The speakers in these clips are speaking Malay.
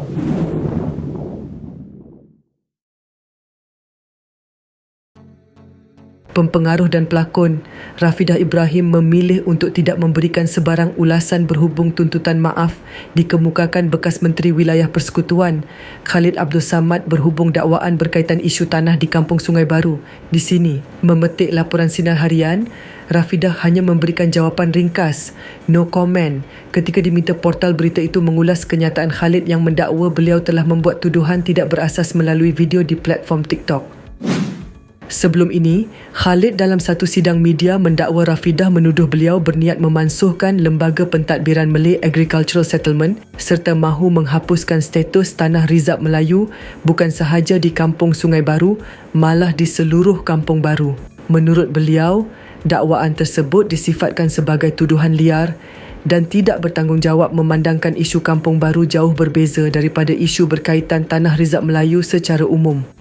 ハハハハ! Pempengaruh dan pelakon Rafidah Ibrahim memilih untuk tidak memberikan sebarang ulasan berhubung tuntutan maaf dikemukakan bekas Menteri Wilayah Persekutuan Khalid Abdul Samad berhubung dakwaan berkaitan isu tanah di Kampung Sungai Baru. Di sini, memetik laporan sinar harian, Rafidah hanya memberikan jawapan ringkas, no comment, ketika diminta portal berita itu mengulas kenyataan Khalid yang mendakwa beliau telah membuat tuduhan tidak berasas melalui video di platform TikTok. Sebelum ini, Khalid dalam satu sidang media mendakwa Rafidah menuduh beliau berniat memansuhkan Lembaga Pentadbiran Malay Agricultural Settlement serta mahu menghapuskan status Tanah Rizab Melayu bukan sahaja di Kampung Sungai Baru, malah di seluruh Kampung Baru. Menurut beliau, dakwaan tersebut disifatkan sebagai tuduhan liar dan tidak bertanggungjawab memandangkan isu Kampung Baru jauh berbeza daripada isu berkaitan Tanah Rizab Melayu secara umum.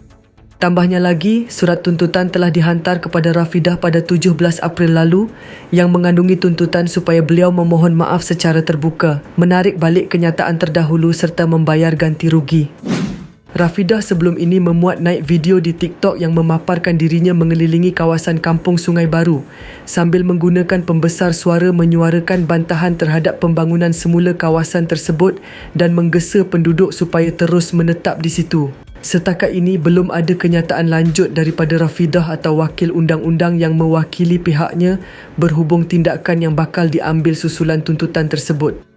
Tambahnya lagi, surat tuntutan telah dihantar kepada Rafidah pada 17 April lalu yang mengandungi tuntutan supaya beliau memohon maaf secara terbuka, menarik balik kenyataan terdahulu serta membayar ganti rugi. Rafidah sebelum ini memuat naik video di TikTok yang memaparkan dirinya mengelilingi kawasan kampung Sungai Baru sambil menggunakan pembesar suara menyuarakan bantahan terhadap pembangunan semula kawasan tersebut dan menggesa penduduk supaya terus menetap di situ. Setakat ini belum ada kenyataan lanjut daripada Rafidah atau wakil undang-undang yang mewakili pihaknya berhubung tindakan yang bakal diambil susulan tuntutan tersebut.